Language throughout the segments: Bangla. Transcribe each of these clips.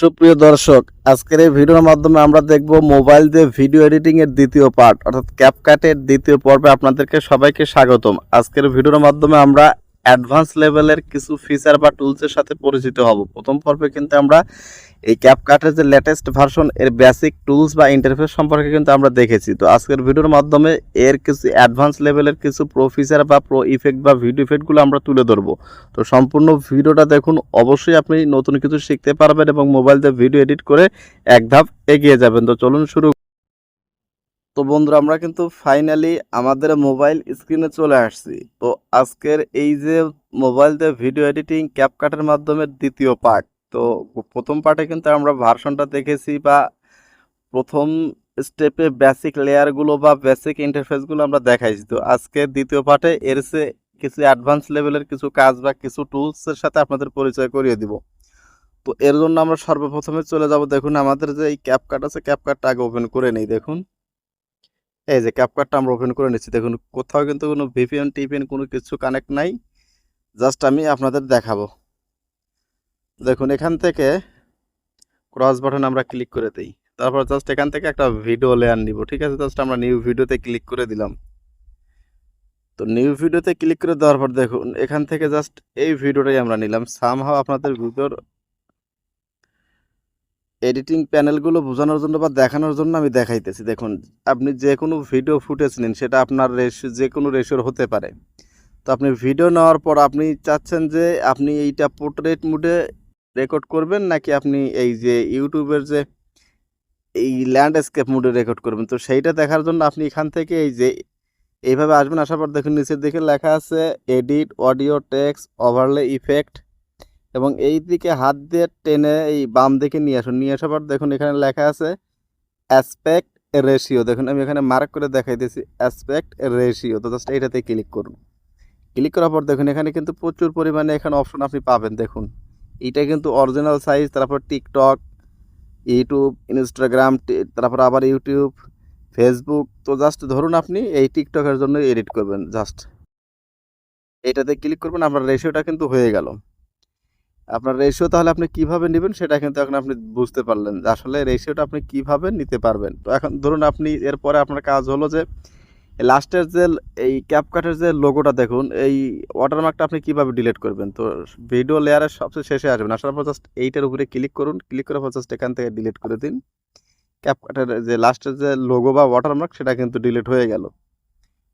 সুপ্রিয় দর্শক, আজকের এই ভিডিওর মাধ্যমে আমরা দেখব মোবাইল দিয়ে ভিডিও এডিটিং এর দ্বিতীয় পার্ট, অর্থাৎ ক্যাপকাটের দ্বিতীয় পর্বে আপনাদেরকে সবাইকে স্বাগতম। আজকের ভিডিওর মাধ্যমে আমরা অ্যাডভান্স লেভেলের কিছু ফিচার বা টুলসের সাথে পরিচিত হব। প্রথম পর্বে কিন্তু আমরা এই ক্যাপকাটের যে লেটেস্ট ভার্সন এর বেসিক টুলস বা ইন্টারফেস সম্পর্কে কিন্তু আমরা দেখেছি। তো আজকের ভিডিওর মাধ্যমে এর কিছু অ্যাডভান্স লেভেলের কিছু প্রো ফিচার বা প্রো ইফেক্ট বা ভিডিও ইফেক্টগুলো আমরা তুলে ধরবো। তো সম্পূর্ণ ভিডিওটা দেখুন, অবশ্যই আপনি নতুন কিছু শিখতে পারবেন এবং মোবাইল দিয়ে ভিডিও এডিট করে এক ধাপ এগিয়ে যাবেন। তো চলুন শুরু তো বন্ধুরা, আমরা কিন্তু ফাইনালি আমাদের মোবাইল স্ক্রিনে চলে আসছি। তো আজকের এই যে মোবাইল দিয়ে ভিডিও এডিটিং ক্যাপকাটের মাধ্যমে দ্বিতীয় পার্ট তো প্রথম পার্টে কিন্তু আমরা ভার্সনটা দেখেছি বা প্রথম স্টেপে বেসিক লেয়ারগুলো বা বেসিক ইন্টারফেসগুলো আমরা দেখাইছি। তো আজকে দ্বিতীয় পার্টে এর সে কিছু অ্যাডভান্স লেভেলের কিছু কাজ বা কিছু টুলসের সাথে আপনাদের পরিচয় করিয়ে দিব। তো এর জন্য আমরা সর্বপ্রথমে চলে যাব। দেখুন, আমাদের যে এই ক্যাপকাট আছে ক্যাপকাটটা আগে ওপেন করে নেই। দেখুন। এই যে ক্যাপকাটটা আমরা ওপেন করে নিচ্ছি। দেখুন, কোথাও কিন্তু কোনো ভিপিএন টিপিএন কোনো কিছু কানেক্ট নাই। জাস্ট আমি আপনাদের দেখাবো। দেখুন, এখান থেকে ক্রস বাটন আমরা ক্লিক করে দিই। তারপর জাস্ট এখান থেকে একটা ভিডিও লেয়ার নিব, ঠিক আছে? জাস্ট আমরা নিউ ভিডিওতে ক্লিক করে দিলাম। তো নিউ ভিডিওতে ক্লিক করে দেওয়ার পর দেখুন, এখান থেকে জাস্ট এই ভিডিওটাই আমরা নিলাম। সামহাও আপনাদের ভিডিওর এডিটিং প্যানেলগুলো বোঝানোর জন্য বা দেখানোর জন্য আমি দেখাইতেছি। দেখুন, আপনি যে কোনো ভিডিও ফুটেজ নিন, সেটা আপনার রেশিও যে কোনো রেশিওর হতে পারে। তো আপনি ভিডিও নেওয়ার পর আপনি চাচ্ছেন যে আপনি এইটা পোর্ট্রেট মুডে রেকর্ড করবেন, নাকি আপনি এই যে ইউটিউবের যে এই ল্যান্ডস্কেপ মুডে রেকর্ড করবেন? তো সেইটা দেখার জন্য আপনি এখান থেকে এই যে এইভাবে আসবেন, আসার পর দেখুন নিচের দিকে লেখা আছে edit audio text overlay effect এবং এই দিকে হাত দিয়ে টেনে এই বাম দিকে নিয়ে আসুন। নিয়ে আসার পর দেখুন এখানে লেখা আছে অ্যাসপেক্ট রেশিও দেখুন, আমি এখানে মার্ক করে দেখাই দিয়েছি অ্যাসপেক্ট রেশিও তো জাস্ট এইটাতে ক্লিক করুন। ক্লিক করার পর দেখুন এখানে কিন্তু প্রচুর পরিমাণে এখানে অপশন আপনি পাবেন, দেখুন। এইটা কিন্তু অরিজিনাল সাইজ তারপর টিকটক ইউটিউব ইনস্টাগ্রাম তারপর আবার ইউটিউব ফেসবুক তো জাস্ট ধরুন আপনি এই টিকটকের জন্য এডিট করবেন জাস্ট এটাতে ক্লিক করবেন, আপনার রেশিওটা কিন্তু হয়ে গেল। আপনার রেশিও তাহলে আপনি কীভাবে নেবেন সেটা কিন্তু এখন আপনি বুঝতে পারলেন আসলে রেশিওটা আপনি কীভাবে নিতে পারবেন। তো এখন ধরুন আপনি এরপরে আপনার কাজ হলো যে লাস্টের যে এই ক্যাপকাটের যে লোগোটা দেখুন, এই ওয়াটারমার্কটা আপনি কীভাবে ডিলিট করবেন? তো ভিডিও লেয়ারের সবচেয়ে শেষে আসবেন আসার পর জাস্ট এইটার উপরে ক্লিক করুন ক্লিক করার পর জাস্ট এখান থেকে ডিলিট করে দিন। ক্যাপকাটের যে লাস্টের যে লোগো বা ওয়াটারমার্ক সেটা কিন্তু ডিলিট হয়ে গেল।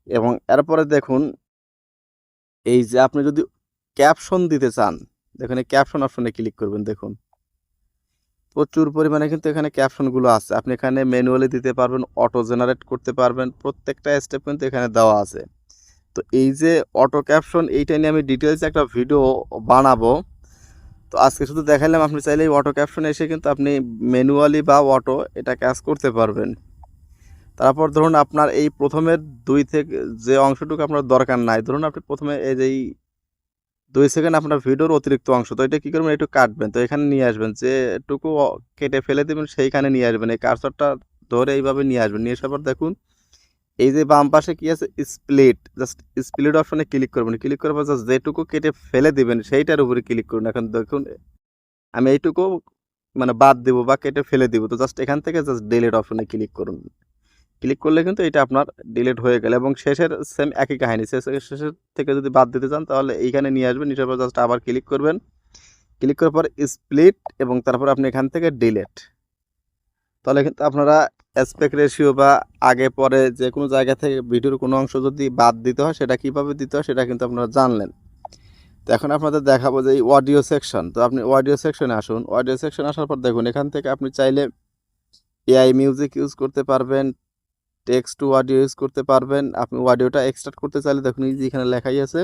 এবং এরপরে দেখুন, এই যে আপনি যদি ক্যাপশন দিতে চান এই ক্যাপশন অপশনে ক্লিক করবেন, দেখুন। প্রচুর পরিমাণে কিন্তু এখানে ক্যাপশনগুলো আছে। আপনি এখানে ম্যানুয়ালি দিতে পারবেন অটো জেনারেট করতে পারবেন, প্রত্যেকটা স্টেপ কিন্তু এখানে দেওয়া আছে। তো এই যে অটো ক্যাপশন এইটা নিয়ে আমি ডিটেলস একটা ভিডিও বানাবো। তো আজকে শুধু দেখাইলাম আপনি চাইলে এই অটো ক্যাপশন এসে কিন্তু আপনি ম্যানুয়ালি বা অটো এটা কাজ করতে পারবেন। তারপর ধরুন আপনার এই প্রথমের দুই থেকে, যে অংশটুকু আপনার দরকার নাই, ধরুন আপনি প্রথমে এই যে দুই সেকেন্ড আপনার ভিডিওর অতিরিক্ত অংশ, তো এটা কী করবেন? একটু কাটবেন, তো এখানে নিয়ে আসবেন যেটুকু কেটে ফেলে দেবেন, সেইখানে নিয়ে আসবেন, এই কারসরটা ধরে এইভাবে নিয়ে আসবেন, নিয়ে আসার পর দেখুন, এই যে বাম পাশে কী আছে? স্প্লিট জাস্ট স্প্লিট অপশনে ক্লিক করবেন ক্লিক করার পর জাস্ট যেটুকু কেটে ফেলে দেবেন, সেইটার উপরে ক্লিক করুন, এখন দেখুন, আমি এইটুকু মানে বাদ দেবো বা কেটে ফেলে দিব, তো জাস্ট এখান থেকে জাস্ট ডিলিট অপশনে ক্লিক করুন। ক্লিক করলে কিন্তু এটা আপনার ডিলিট হয়ে গেল এবং শেষের সেম একই কাহিনী। শেষের শেষের থেকে যদি বাদ দিতে চান তাহলে এইখানে নিয়ে আসবেন, নিয়ে পর জাস্ট আবার ক্লিক করবেন। ক্লিক করার পর স্প্লিট এবং তারপর আপনি এখান থেকে ডিলেট তাহলে কিন্তু আপনারা অ্যাসপেক্ট রেশিও বা আগে, পরে যে কোনো জায়গা থেকে ভিডিওর কোনো অংশ যদি বাদ দিতে হয়, সেটা কীভাবে দিতে হয় সেটা কিন্তু আপনারা জানলেন। তো এখন আপনাদের দেখাবো যে এই অডিও সেকশন তো আপনি অডিও সেকশনে আসুন। অডিও সেকশন আসার পর দেখুন, এখান থেকে আপনি চাইলে এআই মিউজিক ইউজ করতে পারবেন টেক্সট টু অডিও ইউজ করতে পারবেন। আপনি অডিওটা এক্সট্রাক্ট করতে চাইলে দেখুন, এই যে এখানে লেখাই আছে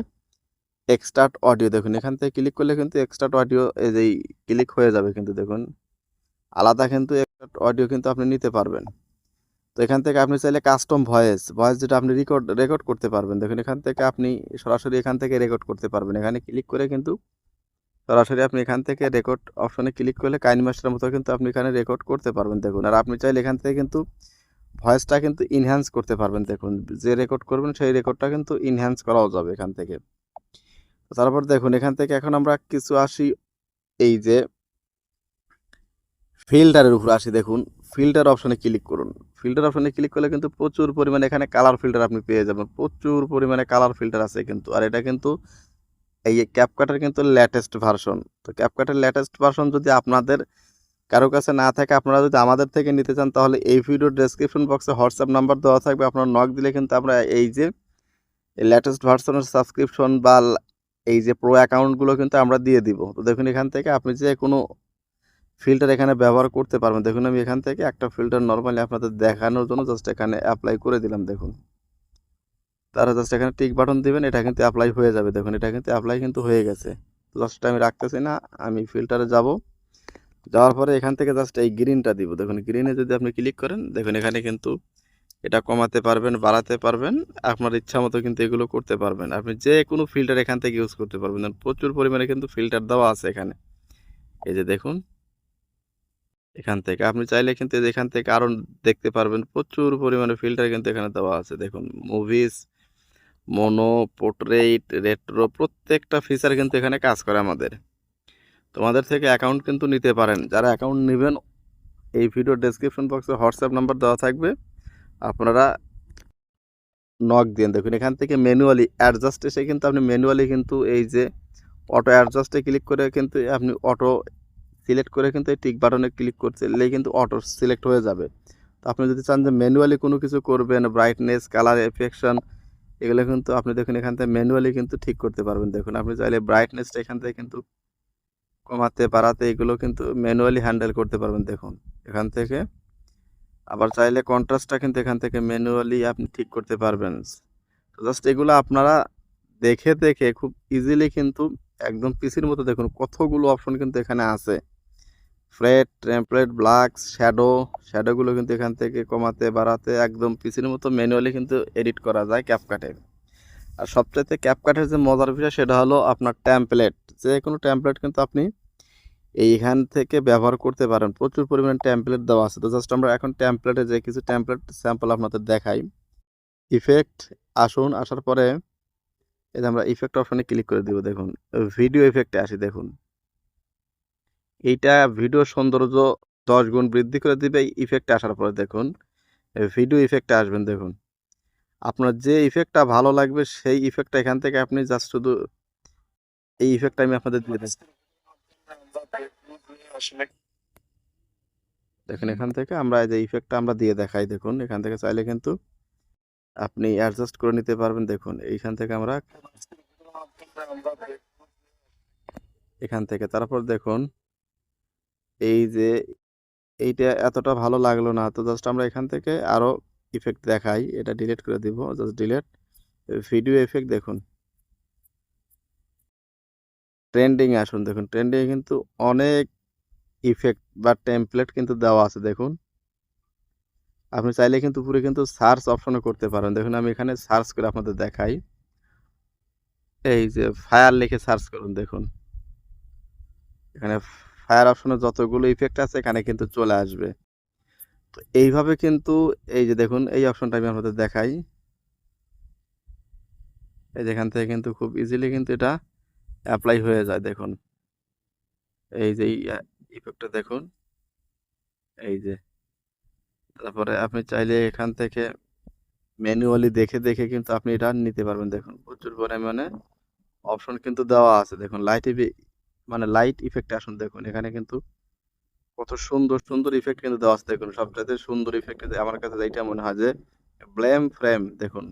এক্সট্রাক্ট অডিও দেখুন, এখান থেকে ক্লিক করলে কিন্তু এক্সট্রাক্ট অডিও এই ক্লিক হয়ে যাবে কিন্তু, দেখুন। আলাদা কিন্তু এক্সট্রাক্ট অডিও কিন্তু আপনি নিতে পারবেন। তো এখান থেকে আপনি চাইলে কাস্টম ভয়েস ভয়েস যেটা আপনি রেকর্ড রেকর্ড করতে পারবেন। দেখুন, এখান থেকে আপনি সরাসরি এখান থেকে রেকর্ড করতে পারবেন। এখানে ক্লিক করে কিন্তু সরাসরি আপনি এখান থেকে রেকর্ড অপশনে ক্লিক করলে কাইন কাইনমাস্টার মতো কিন্তু আপনি এখানে রেকর্ড করতে পারবেন। দেখুন, আর আপনি চাইলে এখান থেকে কিন্তু ভয়েসটা কিন্তু ইনহ্যান্স করতে পারবেন। দেখুন, যে রেকর্ড করবেন, সেই রেকর্ডটা কিন্তু ইনহ্যান্স করাও যাবে এখান থেকে। তারপর দেখুন, এখান থেকে এখন আমরা কিছু আসি এই যে ফিল্টারের উপর আসি। দেখুন ফিল্টার অপশনে ক্লিক করুন। ফিল্টার অপশনে ক্লিক করলে কিন্তু প্রচুর পরিমাণে এখানে কালার ফিল্টার আপনি পেয়ে যাবেন। প্রচুর পরিমাণে কালার ফিল্টার আছে কিন্তু। আর এটা কিন্তু এই ক্যাপকাটের কিন্তু লেটেস্ট ভার্সন তো ক্যাপকাটের লেটেস্ট ভার্সন যদি আপনাদের কারও কাছে না থাকে, আপনারা যদি আমাদের থেকে নিতে চান, তাহলে এই ভিডিও ডেসক্রিপশন বক্সে হোয়াটসঅ্যাপ নাম্বার দেওয়া থাকবে। আপনার নক দিলে কিন্তু আমরা এই যে লেটেস্ট ভার্সনের সাবস্ক্রিপশন বা এই যে প্রো অ্যাকাউন্টগুলো কিন্তু আমরা দিয়ে দিব। তো দেখুন এখান থেকে আপনি যে কোনো ফিল্টার এখানে ব্যবহার করতে পারবেন। দেখুন আমি এখান থেকে একটা ফিল্টার নর্মালি আপনাদের দেখানোর জন্য জাস্ট এখানে অ্যাপ্লাই করে দিলাম, দেখুন। তারা জাস্ট এখানে টিক বাটন দিবেন, এটা কিন্তু অ্যাপ্লাই হয়ে যাবে। দেখুন, এটা কিন্তু অ্যাপ্লাই কিন্তু হয়ে গেছে। জাস্ট আমি রাখতেছি না, আমি ফিল্টারে যাব। যাওয়ার পরে এখান থেকে জাস্ট এই গ্রিনটা দিব। দেখুন গ্রিনে যদি আপনি ক্লিক করেন, দেখুন, এখানে কিন্তু এটা কমাতে পারবেন, বাড়াতে পারবেন। আপনার ইচ্ছা মতো কিন্তু এগুলো করতে পারবেন। আপনি যে কোনো ফিল্টার এখান থেকে ইউজ করতে পারবেন। প্রচুর পরিমাণে কিন্তু ফিল্টার দেওয়া আছে এখানে। এই যে দেখুন, এখান থেকে আপনি চাইলে কিন্তু এখান থেকে আরও দেখতে পারবেন, প্রচুর পরিমাণে ফিল্টার কিন্তু এখানে দেওয়া আছে। দেখুন মুভিস মনো পোর্ট্রেট রেট্রো প্রত্যেকটা ফিচার কিন্তু এখানে কাজ করে আমাদের। তোমাদের থেকে অ্যাকাউন্ট কিন্তু নিতে পারেন। যারা অ্যাকাউন্ট নেবেন, এই ভিডিও ডেসক্রিপশন বক্সে হোয়াটসঅ্যাপ নাম্বার দেওয়া থাকবে। আপনারা নক দিন দেখুন। এখান থেকে ম্যানুয়ালি অ্যাডজাস্ট এসে কিন্তু আপনি ম্যানুয়ালি কিন্তু এই যে অটো অ্যাডজাস্টে ক্লিক করে কিন্তু আপনি অটো সিলেক্ট করে কিন্তু এই টিক বাটনে ক্লিক করতে এলেই কিন্তু অটো সিলেক্ট হয়ে যাবে। তো আপনি যদি চান যে ম্যানুয়ালি কোনো কিছু করবেন ব্রাইটনেস কালার এফেকশন এগুলো কিন্তু আপনি দেখুন এখান থেকে ম্যানুয়ালি কিন্তু ঠিক করতে পারবেন। দেখুন, আপনি চাইলে ব্রাইটনেসটা এখান থেকে কিন্তু কমাতে, বাড়াতে এগুলো কিন্তু ম্যানুয়ালি হ্যান্ডেল করতে পারবেন। দেখুন, এখান থেকে আবার চাইলে কন্ট্রাস্টটা কিন্তু এখান থেকে ম্যানুয়ালি আপনি ঠিক করতে পারবেন। তো জাস্ট এগুলো আপনারা দেখে দেখে খুব ইজিলি কিন্তু একদম পিসির মতো দেখুন, কতগুলো অপশন কিন্তু এখানে আছে। ফ্লেট টেমপ্লেট ব্ল্যাক শ্যাডো শ্যাডোগুলো কিন্তু এখান থেকে কমাতে, বাড়াতে একদম পিসির মতো ম্যানুয়ালি কিন্তু এডিট করা যায় ক্যাপকাটে আর সবচাইতে ক্যাপকাটের যে মজার বিষয় সেটা হলো আপনার ট্যাম্পলেট যে কোনো ট্যাম্পলেট কিন্তু আপনি এইখান থেকে ব্যবহার করতে পারেন। প্রচুর পরিমাণে ট্যাম্পলেট দেওয়া আছে। তো জাস্ট আমরা এখন ট্যাম্পলেটে যে কিছু ট্যাম্পলেট স্যাম্পল আপনাদের দেখাই। ইফেক্ট আসুন, আসার পরে যে আমরা ইফেক্ট অপশনে ক্লিক করে দিব, দেখুন। ভিডিও ইফেক্টে আসি, দেখুন। এইটা ভিডিও সৌন্দর্য দশ গুণ বৃদ্ধি করে দিবে ইফেক্টে আসার পরে দেখুন। ভিডিও ইফেক্টে আসবেন, দেখুন। আপনার যে ইফেক্টটা ভালো লাগবে, সেই ইফেক্টটা এখান থেকে আপনি জাস্ট শুধু এই ইফেক্টটা আমি আপনাদের দিয়ে দিচ্ছি। দেখুন এখান থেকে আমরা যে ইফেক্টটা আমরা দিয়ে দেখাই, দেখুন, এখান থেকে চাইলে কিন্তু আপনি অ্যাডজাস্ট করে নিতে পারবেন। দেখুন, এইখান থেকে আমরা এখান থেকে, তারপর দেখুন, এই যে এইটা এতটা ভালো লাগল না, তো জাস্ট আমরা এখান থেকে আরও ইফেক্ট দেখাই, এটা ডিলিট করে দিব জাস্ট ডিলিট ভিডিও এফেক্ট দেখুন। ট্রেন্ডিং আসুন, দেখুন ট্রেন্ডিং কিন্তু অনেক ইফেক্ট বা টেমপ্লেট কিন্তু দেওয়া আছে, দেখুন। আপনি চাইলে কিন্তু পুরো কিন্তু সার্চ অপশনে করতে পারেন। দেখুন, আমি এখানে সার্চ করে আপনাদের দেখাই। এই যে ফায়ার লিখে সার্চ করুন, দেখুন। এখানে ফায়ার অপশনে যতগুলো ইফেক্ট আছে, এখানে কিন্তু চলে আসবে। তো এইভাবে কিন্তু এই যে দেখুন, এই অপশনটা আমি আপনাদের দেখাই। এই যেখান থেকে কিন্তু খুব ইজিলি কিন্তু এটা অ্যাপ্লাই হয়ে যায়, দেখুন। এই যে ইফেক্টটা দেখুন। এই যে, তারপরে আপনি চাইলে এখান থেকে ম্যানুয়ালি দেখে দেখে কিন্তু আপনি এটা নিতে পারবেন, দেখুন। প্রচুর পরিমাণে অপশন কিন্তু দেওয়া আছে, দেখুন। লাইট মানে লাইট ইফেক্ট আসুন, দেখুন। এখানে কিন্তু কত সুন্দর সুন্দর ইফেক্ট কিন্তু দেওয়া আছে। দেখুন, সবচাইতে সুন্দর ইফেক্ট আমার কাছে এইটা মনে হয় যে ব্লেম ফ্রেম দেখুন।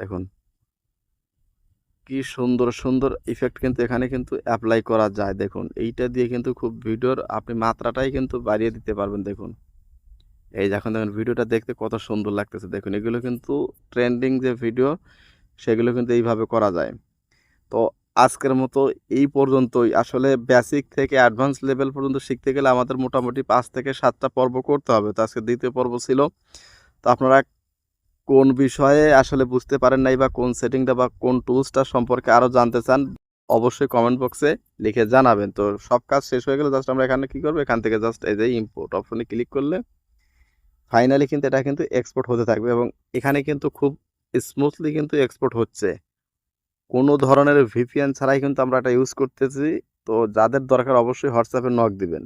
দেখুন। কি সুন্দর সুন্দর ইফেক্ট কিন্তু এখানে কিন্তু অ্যাপ্লাই করা যায়। দেখুন, এইটা দিয়ে কিন্তু খুব ভিডিওর আপনি মাত্রাটাই কিন্তু বাড়িয়ে দিতে পারবেন, দেখুন। এই যখন দেখুন, ভিডিওটা দেখতে কত সুন্দর লাগতেছে। দেখুন, এগুলো কিন্তু ট্রেন্ডিং যে ভিডিও সেগুলো কিন্তু এইভাবে করা যায়। তো আজকের মতো এই পর্যন্তই। আসলে বেসিক থেকে অ্যাডভান্স লেভেল পর্যন্ত শিখতে গেলে আমাদের মোটামুটি পাঁচ থেকে সাতটা পর্ব করতে হবে। তো আজকে দ্বিতীয় পর্ব ছিল। তো আপনারা কোন বিষয়ে আসলে বুঝতে পারেন নাই বা কোন সেটিংটা বা কোন টুলসটা সম্পর্কে আরও জানতে চান, অবশ্যই কমেন্ট বক্সে লিখে জানাবেন। তো সব কাজ শেষ হয়ে গেলে জাস্ট আমরা এখানে কী করব? এখান থেকে জাস্ট এই যে ইম্পোর্ট অপশনে ক্লিক করলে ফাইনালি কিন্তু এটা কিন্তু এক্সপোর্ট হতে থাকবে এবং এখানে কিন্তু খুব স্মুথলি কিন্তু এক্সপোর্ট হচ্ছে। কোনো ধরনের ভিপিএন ছাড়াই কিন্তু আমরা এটা ইউজ করতেছি। তো যাদের দরকার অবশ্যই হোয়াটসঅ্যাপে নক দিবেন।